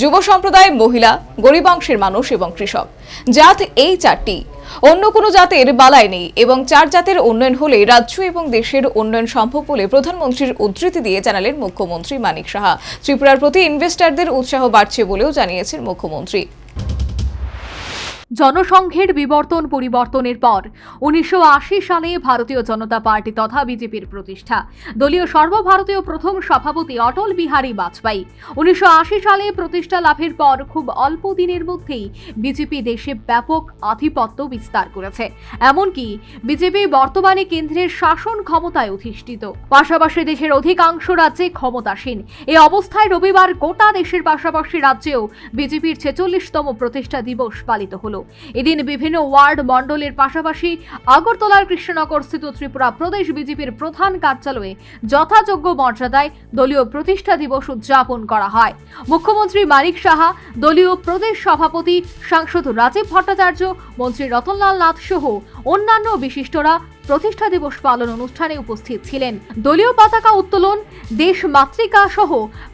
যুব সম্প্রদায়, মহিলা, গরিব অংশের মানুষ এবং কৃষক। জাত এই চারটি। অন্য কোনো জাতের বালাই নেই এবং চার জাতের উন্নয়ন হলে রাজ্য এবং দেশের উন্নয়ন সম্ভব বলে প্রধানমন্ত্রীর উদ্ধৃতি দিয়ে জানালেন মুখ্যমন্ত্রী মানিক সাহা। ত্রিপুরার প্রতি ইনভেস্টারদের উৎসাহ বাড়ছে বলেও জানিয়েছেন মুখ্যমন্ত্রী। জনসংঘের বিবর্তন পরিবর্তনের পর উনিশশো আশি সালে ভারতীয় জনতা পার্টি তথা বিজেপির প্রতিষ্ঠা। দলীয় সর্বভারতীয় প্রথম সভাপতি অটল বিহারী বাজপেয়ী উনিশশো আশি সালে প্রতিষ্ঠা লাভের পর খুব অল্প দিনের মধ্যেই বিজেপি দেশে ব্যাপক আধিপত্য বিস্তার করেছে। এমনকি বিজেপি বর্তমানে কেন্দ্রের শাসন ক্ষমতায় অধিষ্ঠিত। পাশাপাশি দেশের অধিকাংশ রাজ্যে ক্ষমতাসীন। এ অবস্থায় রবিবার গোটা দেশের পাশাপাশি রাজ্যেও বিজেপির ছেচল্লিশতম প্রতিষ্ঠা দিবস পালিত হলো। এদিন বিভিন্ন ওয়ার্ড মণ্ডলের পাশাপাশি আগরতলার কৃষ্ণনগর স্থিত ত্রিপুরা প্রদেশ বিজেপির প্রধান কার্যালয়ে যথাযোগ্য মর্যাদায় দলীয় প্রতিষ্ঠা দিবস উদযাপন করা হয়। মুখ্যমন্ত্রী মানিক সাহা, দলীয় প্রদেশ সভাপতি সাংসদ রাজীব ভট্টাচার্য, মন্ত্রী রতনলাল নাথ সহ অন্যান্য বিশিষ্টরা প্রতিষ্ঠা দিবস পালন অনুষ্ঠানে উপস্থিত ছিলেন দলীয় পতাকা উত্তোলন, দেশ মাতৃকা সহ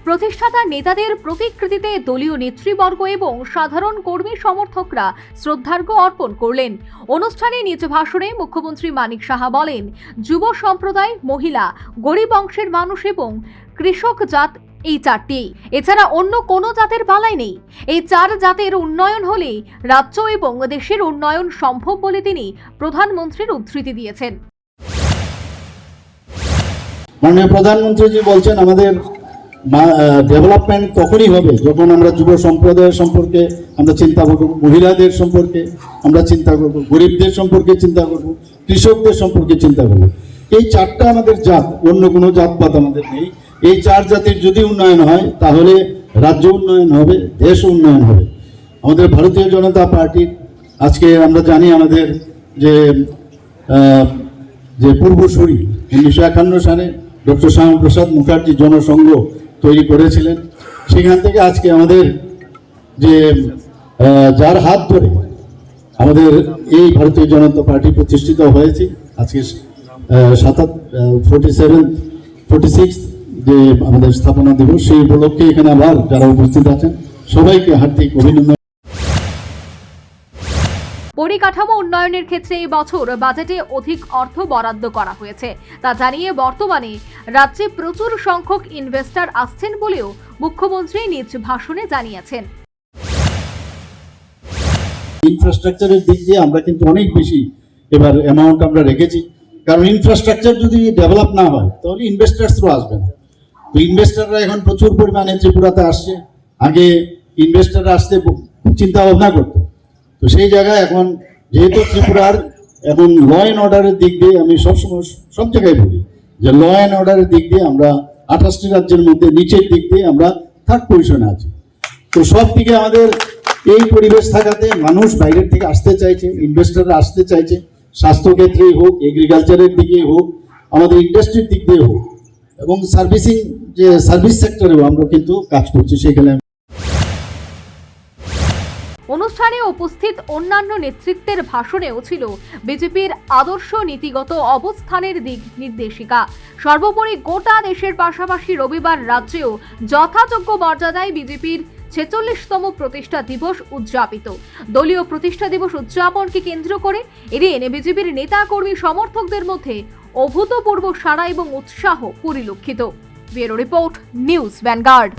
প্রতিষ্ঠাতা নেতাদের প্রতিকৃতিতে দলীয় নেতৃবর্গ এবং সাধারণ কর্মী সমর্থকরা শ্রদ্ধার্ঘ্য অর্পণ করলেন। অনুষ্ঠানে নিজ ভাষণে মুখ্যমন্ত্রী মানিক সাহা বলেন, যুব সম্প্রদায়, মহিলা, গরিব অংশের মানুষ এবং কৃষক জাত এই চারটি। এছাড়া অন্য কোনো জাতের বালাই নেই। এই চার জাতের উন্নয়ন হলেই রাজ্য এবং দেশের উন্নয়ন সম্ভব বলে তিনি প্রধানমন্ত্রীর উদ্ধৃতি দিয়েছেন। মাননীয় প্রধানমন্ত্রীজি বলছেন, আমাদের ডেভেলপমেন্ট তখনই হবে যখন আমরা যুব সম্প্রদায়ের সম্পর্কে, আমরা চিন্তা করব, মহিলাদের সম্পর্কে, আমরা চিন্তা করব, গরিবদের সম্পর্কে চিন্তা করব, কৃষকদের সম্পর্কে চিন্তা করব। এই চারটা আমাদের জাত, অন্য কোনো জাতপাত আমাদের নেই। এই চার জাতির যদি উন্নয়ন হয়, তাহলে রাজ্য উন্নয়ন হবে, দেশ উন্নয়ন হবে। আমাদের ভারতীয় জনতা পার্টির আজকে আমরা জানি আমাদের যে যে পূর্বসূরি উনিশশো একান্ন সালে ডক্টর শ্যামাপ্রসাদ মুখার্জি জনসংঘ তৈরি করেছিলেন। সেখান থেকে আজকে আমাদের যে যার হাত ধরে আমাদের এই ভারতীয় জনতা পার্টি প্রতিষ্ঠিত হয়েছে, আজকে সাতাত ফোর্টি সেভেন ফোর্টি সিক্স যে আমাদের স্থাপনা দিবস সেই উপলক্ষে এখানে আবার যারা উপস্থিত আছেন সবাইকে হার্দিক অভিনন্দন। পরিকাঠামো উন্নয়নের ক্ষেত্রে এই বছর বাজেটে অধিক অর্থ বরাদ্দ করা হয়েছে। তা জানিয়ে বর্তমানে রাজ্যে প্রচুর সংখ্যক ইনভেস্টর আসছেন বলেও মুখ্যমন্ত্রী নিজ ভাষণে জানিয়েছেন। ইনফ্রাস্ট্রাকচারের দিক দিয়ে আমরা কিন্তু অনেক বেশি এবার অ্যামাউন্ট আমরা রেখেছি। কারণ ইনফ্রাস্ট্রাকচার যদি ডেভেলপ না হয় তাহলে ইনভেস্টার্সও আসবে না। তো ইনভেস্টাররা এখন প্রচুর পরিমাণে ত্রিপুরাতে আসছে। আগে ইনভেস্টাররা আসতে চিন্তা ভাবনা করতো। তো সেই জায়গায় এখন যেহেতু ত্রিপুরার এখন ল অ্যান্ড অর্ডারের দিক দিয়ে আমি সবসময় সব জায়গায় বলি যে ল অ্যান্ড অর্ডারের দিক দিয়ে আমরা আঠাশটি রাজ্যের মধ্যে নিচের দিক দিয়ে আমরা থার্ড পজিশনে আছি। তো সব দিকে আমাদের এই পরিবেশ থাকাতে মানুষ বাইরের থেকে আসতে চাইছে ইনভেস্টররা আসতে চাইছে। স্বাস্থ্যক্ষেত্রেই হোক এগ্রিকালচারের দিকেই হোক, আমাদের ইন্ডাস্ট্রির দিক দিয়ে হোক। এবং সার্ভিসিং, যে সার্ভিস সেক্টরেও আমরা কিন্তু কাজ করছি সেখানে অনুষ্ঠানে উপস্থিত অন্যান্য নেতৃত্বের ভাষণেও ছিল বিজেপির আদর্শ নীতিগত অবস্থানের দিক নির্দেশিকা। সর্বোপরি গোটা দেশের পাশাপাশি রবিবার রাজ্যেও যথাযোগ্য মর্যাদায় বিজেপির ছেচল্লিশতম প্রতিষ্ঠা দিবস উদযাপিত। দলীয় প্রতিষ্ঠা দিবস উদযাপনকে কেন্দ্র করে এদিন বিজেপির নেতা কর্মী সমর্থকদের মধ্যে অভূতপূর্ব সাড়া এবং উৎসাহ পরিলক্ষিত। Bureau report news Vanguard.